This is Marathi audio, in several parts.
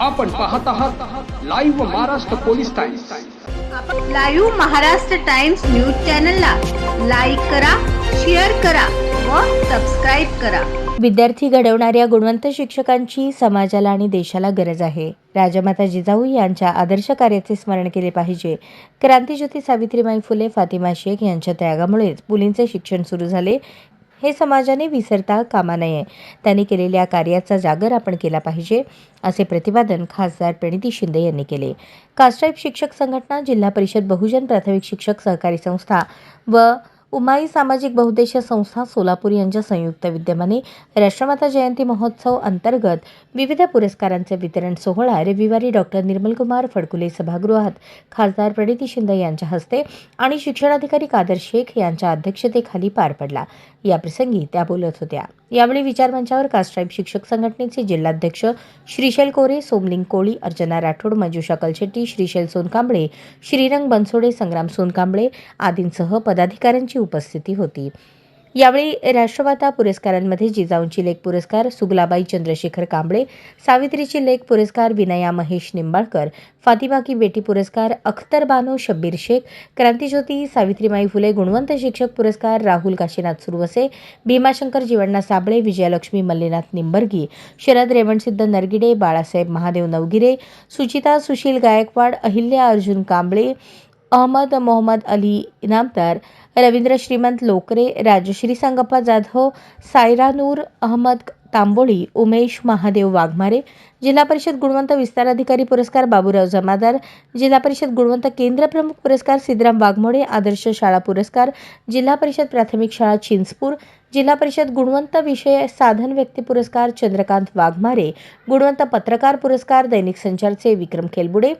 आपण पाहत आहात live Maharashtra police times live Maharashtra times news चॅनलला लाईक करा शेअर करा व सबस्क्राईब करा. विद्यार्थी घडवणाऱ्या गुणवंत शिक्षकांची समाजाला आणि देशाला गरज आहे. राजमाता जिजाऊ यांच्या आदर्श कार्याचे स्मरण केले पाहिजे. क्रांतीज्योती सावित्रीबाई फुले फातिमा शेख यांच्या त्यागामुळेच मुलींचे शिक्षण सुरू झाले. हे समाजाने विसरता कामा नये. त्यांनी केलेल्या कार्याचा जागर आपण केला पाहिजे असे प्रतिपादन खासदार प्रणिती शिंदे यांनी केले. कास्ट्राईप शिक्षक संघटना जिल्हा परिषद बहुजन प्राथमिक शिक्षक सहकारी संस्था व उमाई सामाजिक बहुद्देशीय संस्था सोलापूर यांच्या संयुक्त विद्यमाने राष्ट्रमाता जयंती महोत्सव अंतर्गत विविध पुरस्कारांचे वितरण सोहळा रविवारी डॉक्टर निर्मलकुमार फडकुले सभागृहात खासदार प्रणिती शिंदे यांच्या हस्ते आणि शिक्षणाधिकारी कादर शेख यांच्या अध्यक्षतेखाली पार पडला. याप्रसंगी त्या बोलत होत्या. यावेळी विचारमंचावर कास्ट्राईब शिक्षक संघटनेचे जिल्हाध्यक्ष श्रीशैल कोरे सोमलिंग कोळी अर्चना राठोड मंजुषा कलशेट्टी श्रीशैल सोनकांबळे श्रीरंग बनसोडे संग्राम सोनकांबळे आदींसह पदाधिकाऱ्यांची उपस्थिती होती. यावेळी राष्ट्रमाता पुरस्कारांमध्ये जिजाऊंची लेख पुरस्कार सुगलाबाई चंद्रशेखर कांबळे सावित्रीची लेख पुरस्कार विनया महेश निंबाळकर फातिमा की बेटी पुरस्कार अख्तर बानो शब्बीर शेख क्रांतीज्योती सावित्रीबाई फुले गुणवंत शिक्षक पुरस्कार राहुल काशीनाथ सुरवसे भीमाशंकर जीवण्णा साबळे विजयलक्ष्मी मल्लीनाथ निंबर्गी शरद रेवणसिद्ध नरगिडे बाळासाहेब महादेव नवगिरे सुचिता सुशील गायकवाड अहिल्या अर्जुन कांबळे अहमद मोहम्मद अली इनामदार रवींद्र श्रीमंत लोकरे राजश्री संगप्पा जाधव सायरा नूर अहमद तांबोळी उमेश महादेव वाघमारे जिल्हा परिषद गुणवंत विस्तार अधिकारी पुरस्कार बाबूराव जमादार जिल्हा परिषद गुणवंत केंद्र प्रमुख पुरस्कार सिद्धराम वाघमोडे आदर्श शाळा पुरस्कार जिल्हा परिषद प्राथमिक शाळा चिंचपूर जिल्हा परिषद गुणवंत विषय साधन व्यक्ती पुरस्कार चंद्रकांत वाघमारे गुणवंत पत्रकार पुरस्कार दैनिक संचारचे विक्रम खेलबुडे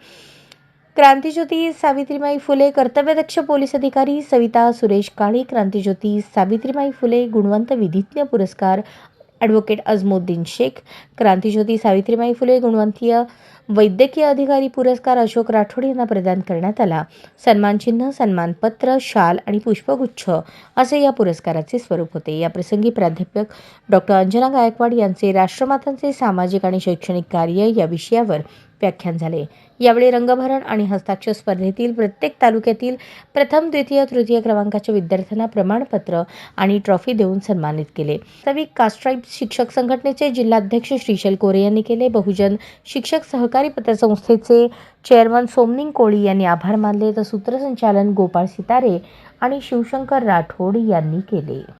क्रांतीज्योती सावित्रीबाई फुले कर्तव्यदक्ष पोलीस अधिकारी सविता सुरेश काळे क्रांतीज्योती सावित्रीबाई फुले गुणवंत विधिज्ञ पुरस्कार ॲडव्होकेट अजमुद्दीन शेख क्रांतीज्योती सावित्रीबाई फुले गुणवंतीय वैद्यकीय अधिकारी पुरस्कार अशोक राठोड यांना प्रदान करण्यात आला. सन्मानचिन्ह सन्मानपत्र शाल आणि पुष्पगुच्छ असे या पुरस्काराचे स्वरूप होते. या प्रसंगी प्राध्यापक डॉक्टर अंजना गायकवाड यांचे राष्ट्रमातांचे सामाजिक आणि शैक्षणिक कार्य या विषयावर व्याख्यान झाले. यावेळी रंगभरण आणि हस्ताक्षर स्पर्धेतील प्रत्येक तालुक्यातील प्रथम द्वितीय तृतीय क्रमांकाच्या विद्यार्थ्यांना प्रमाणपत्र आणि ट्रॉफी देऊन सन्मानित केले. वास्तविक कास्ट्राईब शिक्षक संघटनेचे जिल्हाध्यक्ष श्रीशैल कोरे यांनी केले. बहुजन शिक्षक सहकारी पतसंस्थेचे चेअरमन सोमनिंग कोळी यांनी आभार मानले. तर सूत्रसंचालन गोपाळ सितारे आणि शिवशंकर राठोड यांनी केले.